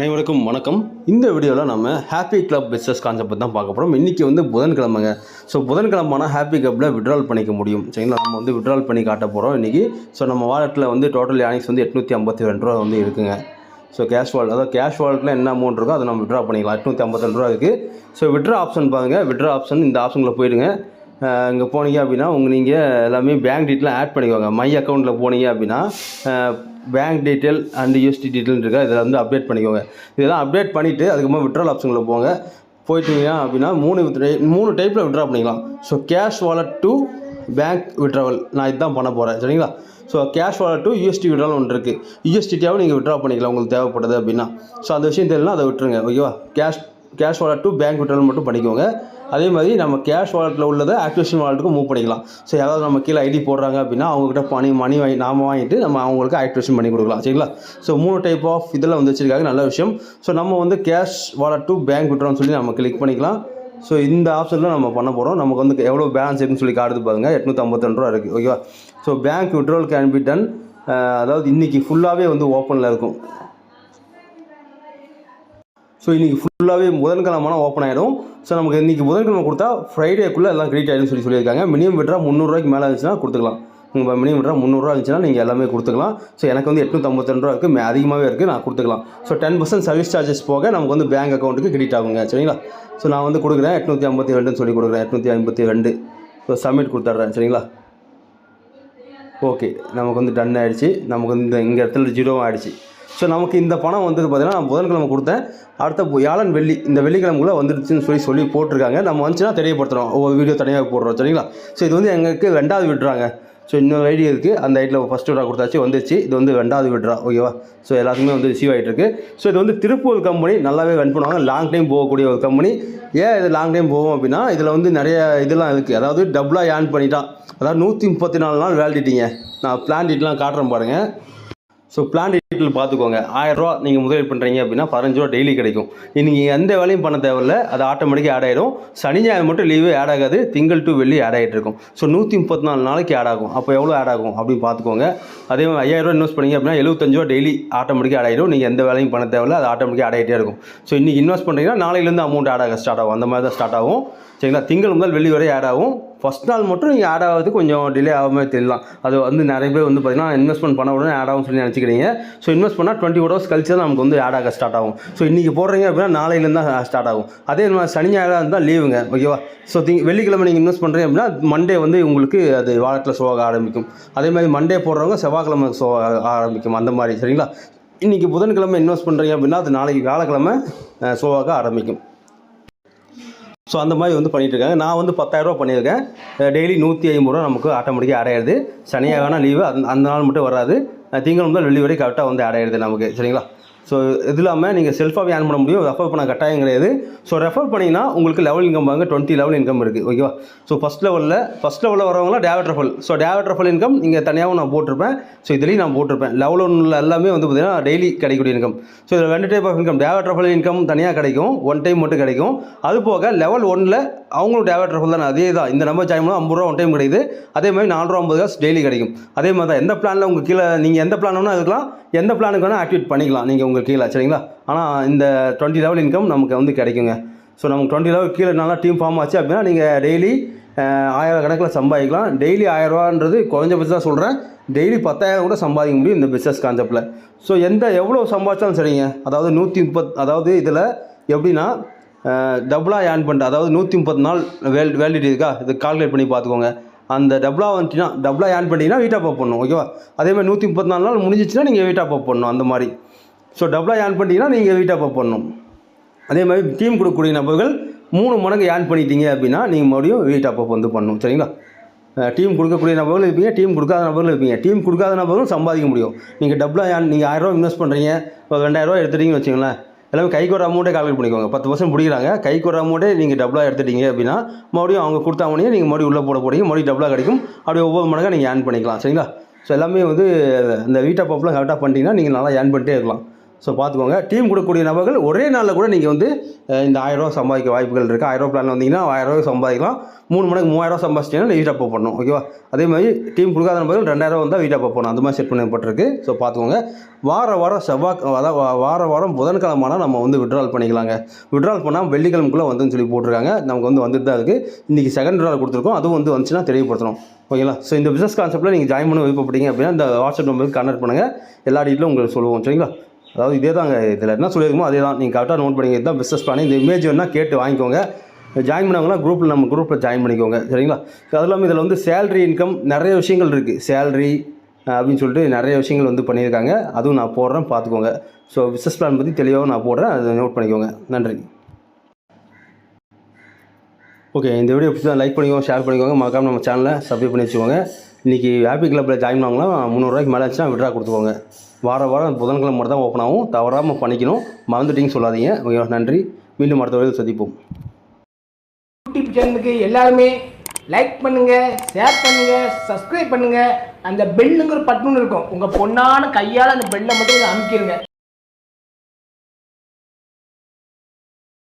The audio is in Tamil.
அனைவருக்கும் வணக்கம். இந்த வீடியோவில் நம்ம ஹாப்பி கிளப் பிஸ்னஸ் கான்செப்ட் தான் பார்க்க போகிறோம் இன்றைக்கி வந்து புதன்கிழமைங்க. ஸோ புதன்கிழமைனா ஹாப்பி கிளப்பில் விட்ரால் பண்ணிக்க முடியும். சரிங்களா? நம்ம வந்து விட்ரால் பண்ணி காட்ட போகிறோம் இன்றைக்கி ஸோ நம்ம வாலெட்டில் வந்து டோட்டல் யானிக்ஸ் வந்து எட்நூற்றி ஐம்பத்தி ரெண்டு ரூபா வந்து இருக்குங்க. ஸோ கேஷ் வால் அதாவது கேஷ் வாலெட்டில் என்ன அமௌண்ட் இருக்கோ அதை நம்ம விட்ரா பண்ணிக்கலாம். எட்நூற்றி ஐம்பத்தி ரூபா இருக்குது ஸோ விட்ரா ஆப்ஷன் பாருங்கள் விட்ரா ஆப்ஷன் இந்த ஆப்ஷனில் போயிடுங்க. அங்கே போனீங்க அப்படின்னா உங்கள் நீங்கள் எல்லாமே பேங்க் டீட்டெயில் ஆட் பண்ணிக்கோங்க. மை அக்கௌண்ட்டில் போனீங்க அப்படின்னா bank detail and USDT detail இருக்கா. இதில் வந்து அப்டேட் பண்ணிக்கோங்க. இதெல்லாம் அப்டேட் பண்ணிவிட்டு அதுக்கப்புறம் விட்ரால் ஆப்ஷனில் போங்க. போயிட்டீங்க அப்படின்னா மூணு வித்- மூணு டைப்பில் விட்ரா பண்ணிக்கலாம். So cash wallet to bank withdrawal நான் இதுதான் பண்ண போகிறேன் சரிங்களா? So cash wallet to USDT withdrawal ஒன்று இருக்குது யூஎஸ்டியாவும் நீங்கள் விட்ரா பண்ணிக்கலாம் உங்களுக்கு தேவைப்படுது அப்படின்னா. ஸோ அந்த விஷயம் தெரியலனா அதை விட்டுருங்க. ஓகேவா cash cash wallet to bank withdrawal மட்டும் பண்ணிக்கோங்க. அதே மாதிரி நம்ம கேஷ் வாலெட்டில் உள்ளதை ஆக்டிவேஷன் வாலெட்டுக்கு மூவ் பண்ணிக்கலாம். ஸோ யாராவது நம்ம கீழே ஐடி போடுறாங்க அப்படின்னா அவங்ககிட்ட பணி மணி வாங்கி நாம வாங்கிட்டு நம்ம அவங்களுக்கு ஆக்டிவேஷன் பண்ணி கொடுக்கலாம். சரிங்களா? ஸோ மூணு டைப் ஆஃப் இதெல்லாம் வந்து வச்சிருக்காங்க. நல்ல விஷயம். ஸோ நம்ம வந்து கேஷ் வாலெட் டு பேங்க் விட்ரான்னு சொல்லி நம்ம கிளிக் பண்ணிக்கலாம். ஸோ இந்த ஆப்ஷனில் நம்ம பண்ண போகிறோம் நமக்கு வந்து எவ்வளோ பேலன்ஸ் இருக்குன்னு சொல்லி காட்டுது பாருங்கள் எட்நூற்றி ஐம்பத்தி ரூபா இருக்குது ஓகேவா? So bank withdrawal can be done அதாவது இன்றைக்கி ஃபுல்லாகவே வந்து ஓப்பனில் இருக்கும். ஸோ இன்றைக்கி ஃபுல்லாகவே புதன்கிழமை ஓப்பன் ஆகிடும் ஸோ நமக்கு இன்றைக்கி புதன்கிழமை கொடுத்தா ஃப்ரைடேக்குள்ளே எல்லாம் கிரெடிட் ஆகிடும் சொல்லி சொல்லியிருக்காங்க. மினிமம் விட்ரா முந்நூறுரூவாய்க்கு மேலே இருந்துச்சுன்னா கொடுத்துக்கலாம். உங்கள் மினிமம் விட்ரா முந்நூறுரூவா இருந்துச்சுன்னா நீங்கள் எல்லாமே கொடுத்துக்கலாம். ஸோ எனக்கு வந்து எட்நூற்றம்பத்தி ரூபா இருக்குது மே- அதிகமாகவே இருக்குது நான் கொடுத்துக்கலாம். So ten percent service charges போக நமக்கு வந்து பேங்க் அக்கௌண்ட்டுக்கு கிரெடிட் ஆகுங்க. சரிங்களா? ஸோ நான் வந்து கொடுக்குறேன். எட்நூற்றி ஐம்பத்தி ரெண்டுன்னு சொல்லி கொடுக்குறேன். எட்நூற்றி ஐம்பத்தி ரெண்டு ஸோ சப்மிட் கொடுத்துட்றேன். சரிங்களா? ஓகே நமக்கு வந்து டன் ஆகிடுச்சு நமக்கு வந்து இந்த இங்கே இடத்துல ஜீரோவும் ஆகிடுச்சு ஸோ நமக்கு இந்த பணம் வந்தது பார்த்திங்கன்னா நான் புதன்கிழமை கொடுத்தேன். அடுத்த வியாழன் வெள்ளி இந்த வெள்ளிக்கிழமைக்குள்ளே வந்துடுச்சுன்னு சொல்லி சொல்லி போட்டிருக்காங்க. நம்ம வந்துச்சுன்னா தெரியப்படுத்துகிறோம் ஒவ்வொரு வீடியோ தனியாக போடுறோம் சரிங்களா? ஸோ இது வந்து எங்களுக்கு ரெண்டாவது விடுறாங்க. ஸோ இன்னொரு ஐடி இருக்குது அந்த ஐடியில் ஃபஸ்ட் விட்ரா கொடுத்தாச்சு வந்துருச்சு. இது வந்து ரெண்டாவது விட்ரா ஓகேவா ஸோ எல்லாத்துக்குமே வந்து ரிசீவ் ஆகிட்டு இருக்கு ஸோ இது வந்து திருப்பூர் கம்பெனி நல்லாவே ரன் பண்ணுவாங்க. லாங் டைம் போகக்கூடிய ஒரு கம்பெனி ஏன் இது லாங் டைம் போகும் அப்படின்னா இதில் வந்து நிறைய இதெல்லாம் இருக்குது அதாவது டபுளாக ஏர்ன் பண்ணிட்டான் அதாவது நூற்றி முப்பத்தி நாலு நாள் வேலிடிட்டிங்க நான் பிளான் டீட்லாம் காட்டுறேன் பாருங்கள் ஸோ பிளான் டீட்டெயில் பார்த்துக்கோங்க. ஆயிரரூவா நீங்கள் முதலீடு பண்ணுறீங்க அப்படின்னா பதினஞ்சு ரூபா டெய்லி கிடைக்கும். நீங்கள் எந்த வேலையும் பண்ண தேவையில்ல. அது ஆட்டோமேட்டிக்காக ஆட் ஆகிடும் சனி ஞாயிறு மட்டும் லீவு ஆட் ஆகாது. திங்கள் டு வெள்ளி ஆட் ஆகிட்டு இருக்கும். ஸோ நூற்றி முப்பத்தி நாலு நாளைக்கு ஆட் ஆகும். அப்போ எவ்வளோ ஆட் ஆகும் அப்படின்னு பார்த்துக்கோங்க. அதே மாதிரி ஐயாயிரரூவா இன்வெஸ்ட் பண்ணீங்க அப்படின்னா எழுபத்தஞ்சு ரூபா டெய்லி ஆட்டோமேட்டிக்காக ஆட் ஆகிடும் நீங்கள் எந்த வேலையும் பண்ண தேவையில்ல. அது ஆட்டோமேட்டிக்காக ஆட் ஆகிட்டே இருக்கும். ஸோ இன்றைக்கி இன்வெஸ்ட் பண்ணுறீங்கன்னா நாளையிலேருந்து அமௌண்ட் ஆட் ஆக ஸ்டார்ட் ஆகும். அந்த மாதிரி தான் ஸ்டார்ட் ஆகும். சரிங்களா? திங்கள் முதல் வெள்ளி வரை ஆட் ஆகும். ஃபஸ்ட் நாள் மட்டும் நீங்கள் ஆட் ஆகிறது கொஞ்சம் டிலே ஆகாமே தெரியலாம் அது வந்து நிறைய பேர் வந்து பார்த்தீங்கன்னா இன்வெஸ்ட்மெண்ட் பண்ண உடனே ஆட் ஆகும் சொல்லி நினச்சிக்கிறீங்க ஸோ இன்வெஸ்ட் பண்ணால் டுவெண்ட்டி ஹவர்ஸ் கழிச்சு தான் நமக்கு வந்து ஆட் ஆக ஸ்டார்ட் ஆகும். ஸோ இன்றைக்கி போடுறீங்க அப்படின்னா நாளையிலேருந்து தான் ஸ்டார்ட் ஆகும். அதே மாதிரி சனி ஞாயிறாக இருந்தால் லீவுங்க ஓகேவா ஸோ திங் வெள்ளிக்கிழமை நீங்கள் இன்வெஸ்ட் பண்ணுறீங்க அப்படின்னா மண்டே வந்து உங்களுக்கு அது வாலெட்டில் சோக ஆக ஆரம்பிக்கும். அதே மாதிரி மண்டே போடுறவங்க செவ்வாய்க்கிழமை சோ ஆரம்பிக்கும். அந்த மாதிரி சரிங்களா? இன்றைக்கி புதன்கிழமை இன்வெஸ்ட் பண்ணுறீங்க அப்படின்னா அது நாளைக்கு வியாழக்கிழமை ஷோவாக ஆக ஆரம்பிக்கும். ஸோ அந்த மாதிரி வந்து பண்ணிகிட்ருக்காங்க இருக்காங்க நான் வந்து பத்தாயிரரூபா பண்ணியிருக்கேன். டெய்லி நூற்றி ஐம்பது ரூபா நமக்கு ஆட்டோமேட்டிக்காக அடையிறது சனியாக லீவு அந்த அந்த நாள் மட்டும் வராது. திங்கள் முதல் வெள்ளி வரை கரெக்டாக வந்து அடையிறது நமக்கு சரிங்களா? ஸோ இது இல்லாமல் நீங்கள் செல்ஃபாகவே ஏர்ன் பண்ண முடியும். ரெஃபர் பண்ண கட்டாயம் கிடையாது. ஸோ ரெஃபர் பண்ணிங்கன்னா உங்களுக்கு லெவல் இன்கம் வாங்க டுவெண்ட்டி லெவல் இன்கம் இருக்குது ஓகேவா ஸோ ஃபஸ்ட் லெவலில் ஃபஸ்ட் லெவலில் வரவங்களாம் டேவட் ரெஃபல் ஸோ டேவட் ரெஃபல் இன்கம் நீங்கள் தனியாகவும் நான் போட்டிருப்பேன். ஸோ இதுலேயும் நான் போட்டிருப்பேன். லெவல் ஒன்றில் எல்லாமே வந்து பார்த்தீங்கன்னா டெய்லி கிடைக்கக்கூடிய இன்கம் ஸோ இதில் ரெண்டு டைப் ஆஃப் இன்கம் டேவட் ரெஃபல் இன்கம் தனியாக கிடைக்கும். ஒன் டைம் மட்டும் கிடைக்கும். அது போக லெவல் ஒன்னில் அவங்களும் டேவட் ரெஃபல் தான். அதே தான். இந்த நம்பர் ஜாயின் பண்ணால் ஐம்பது ரூபா ஒன் டைம் கிடைக்குது. அதே மாதிரி நாலு ரூபா ஐம்பது காசு டெய்லி கிடைக்கும். அதே மாதிரி தான். எந்த பிளானில் உங்கள் கீழே நீங்கள் எந்த பிளான் வேணால் அதுக்கெலாம் எந்த பிளானுக்கு வேணால் ஆக்டிவேட் பண்ணிக்கலாம். நீங்கள் உங்கள் கீழே சரிங்களா? ஆனால் இந்த டுவெண்ட்டி லெவல் இன்கம் நமக்கு வந்து கிடைக்குங்க. ஸோ நமக்கு டுவெண்ட்டி லெவல் கீழே நல்லா டீம் ஃபார்ம் ஆச்சு அப்படின்னா நீங்கள் டெய்லி ஆயிரம் கணக்கில் சம்பாதிக்கலாம். டெய்லி ஆயிரரூவான்றது குறைஞ்சபட்சம் தான் சொல்கிறேன் டெய்லி பத்தாயிரம் கூட சம்பாதிக்க முடியும் இந்த பிஸ்னஸ் கான்செப்ட்டில் ஸோ எந்த எவ்வளோ சம்பாதிச்சாலும் சரிங்க. அதாவது நூற்றி முப்பத் அதாவது இதில் எப்படின்னா டபுளாக ஏர்ன் பண்ணிட்டு அதாவது நூற்றி முப்பது நாள் வேல் வேலிடிட்டி இருக்கா? இது கால்குலேட் பண்ணி பார்த்துக்கோங்க. அந்த டபுளாக வந்துச்சுன்னா டபுளாக ஏர்ன் பண்ணிங்கன்னா வீட்டாக பண்ணணும் ஓகேவா அதேமாதிரி நூற்றி முப்பத்தி நாலு நாள் முடிஞ்சிச்சுன்னா நீங்கள் வீட்டாக பண்ணணும் அந்த மாதிரி. ஸோ டபுளாக ஏர்ன் பண்ணிட்டீங்கன்னா நீங்கள் வீட்டாக பப் பண்ணணும். அதே மாதிரி டீம் கொடுக்கக்கூடிய நபர்கள் மூணு மடங்கு ஏர்ன் பண்ணிட்டீங்க அப்படின்னா நீங்கள் மறுபடியும் வீட் அப் வந்து பண்ணணும். சரிங்களா? டீம் கொடுக்கக்கூடிய நபர்கள் இருப்பீங்க டீம் கொடுக்காத நபர்கள் இருப்பீங்க. டீம் கொடுக்காத நபர்களும் சம்பாதிக்க முடியும். நீங்கள் டபுளாக ஏன் நீங்கள் ஆயிரரூவா இன்வெஸ்ட் பண்ணுறீங்க ஒரு ரெண்டாயிரரூவா எடுத்துட்டீங்கன்னு வச்சுங்களேன் எல்லாமே கைக்கு ஒரு அமௌண்ட்டே கால்குலேட் பண்ணிக்கோங்க. பத்து பர்சன்ட் பிடிக்கிறாங்க கைக்கு ஒரு அமௌண்ட்டே நீங்கள் டபுளாக எடுத்துட்டீங்க அப்படின்னா மறுபடியும் அவங்க கொடுத்த அமௌண்ட்டே நீங்கள் மறுபடியும் உள்ளே போட போகிறீங்க மறுபடியும் டபுளாக கிடைக்கும். அப்படியே ஒவ்வொரு மடங்காக நீங்கள் ஏர்ன் பண்ணிக்கலாம். சரிங்களா? ஸோ எல்லாமே வந்து இந்த வீட்டை பப்பில் கரெக்டாக பண்ணிட்டீங்கன்னா நீங்கள் நல்லா ஏர்ன் பண்ணிட்டே இருக்கலாம். ஸோ பார்த்துக்கோங்க. டீம் கொடுக்கக்கூடிய நபர்கள் ஒரே நாளில் கூட நீங்கள் வந்து இந்த ஆயிரரூவா சம்பாதிக்க வாய்ப்புகள் இருக்குது ஆயிரரூவா பிளான் வந்தீங்கன்னா ஆயிரரூவா சம்பாதிக்கலாம். மூணு மணிக்கு மூவாயிரரூவா சம்பாதிச்சிட்டிங்கன்னா வீட் அப்போ பண்ணணும். ஓகேவா அதே மாதிரி டீம் கொடுக்காத நபர்கள் ரெண்டாயிரம் வந்தால் வீட் அப்போ பண்ணணும். அந்த மாதிரி செட் பண்ணப்பட்டிருக்கு. ஸோ பார்த்துக்கோங்க. வார வாரம் செவ்வாய் அதாவது வார வாரம் புதன்கிழமானால் நம்ம வந்து விட்ரால் பண்ணிக்கலாங்க. விட்ரால் பண்ணால் வெள்ளிக்கிழமைக்குள்ளே வந்துன்னு சொல்லி போட்டிருக்காங்க. நமக்கு வந்து வந்துட்டு தான் இருக்குது இன்றைக்கி செகண்ட் விட்ரால் கொடுத்துருக்கோம். அதுவும் வந்து வந்துச்சுன்னா தெரியப்படுத்தணும். ஓகேங்களா ஸோ இந்த பிஸ்னஸ் கான்செப்ட்டில் நீங்கள் ஜாயின் பண்ண விருப்பப்பட்டீங்க அப்படின்னா இந்த வாட்ஸ்அப் நம்பருக்கு கனெக்ட் பண்ணுங்கள் எல்லா டீட்டெயிலும் உங்களுக்கு சொல்லுவோம். சரிங்களா? அதாவது இதே தாங்க இதில் என்ன சொல்லியிருக்கோமோ அதே தான் நீங்கள் கரெக்டாக நோட் பண்ணிங்க இதுதான் பிஸ்னஸ் பிளான் இந்த இமேஜ் வேணால் கேட்டு வாங்கிக்கோங்க. ஜாயின் பண்ணாங்கன்னா குரூப்பில் நம்ம குரூப்பில் ஜாயின் பண்ணிக்கோங்க. சரிங்களா? அது இல்லாமல் இதில் வந்து சேல்ரி இன்கம் நிறைய விஷயங்கள் இருக்குது சேல்ரி அப்படின்னு சொல்லிட்டு நிறைய விஷயங்கள் வந்து பண்ணியிருக்காங்க. அதுவும் நான் போடுறேன் பார்த்துக்கோங்க. ஸோ பிஸ்னஸ் பிளான் பற்றி தெளிவாக நான் போடுறேன். அதை நோட் பண்ணிக்கோங்க. நன்றி. ஓகே இந்த வீடியோ பிடிச்சா லைக் பண்ணிக்கோங்க ஷேர் பண்ணிக்கோங்க. மறக்காம நம்ம சேனலை சப்ஸ்கிரைப் பண்ணி வச்சுக்கோங்க. இன்றைக்கி ஹாப்பி கிளப்பில் ஜாயின் பண்ணவங்களாம் முந்நூறுரூவாய்க்கு மேலே ஆச்சுன்னா விட்ரா கொடுத்துக்கோங்க. வார வாரம் புதன்கிழமை மட்டும் தான் ஓப்பன் ஆகும். தவறாமல் பண்ணிக்கணும். மறந்துட்டிங்கன்னு சொல்லாதீங்க. ஓகே நன்றி. மீண்டும் அடுத்த வரையில் சந்திப்போம். யூடியூப் சேனலுக்கு எல்லாருமே லைக் பண்ணுங்கள் ஷேர் பண்ணுங்கள் சப்ஸ்கிரைப் பண்ணுங்கள் அந்த பெல்லுங்கிற பட்டுன்னு இருக்கும். உங்கள் பொண்ணான கையால் அந்த பெல்லை மட்டும் கொஞ்சம் அமுக்கிடுங்க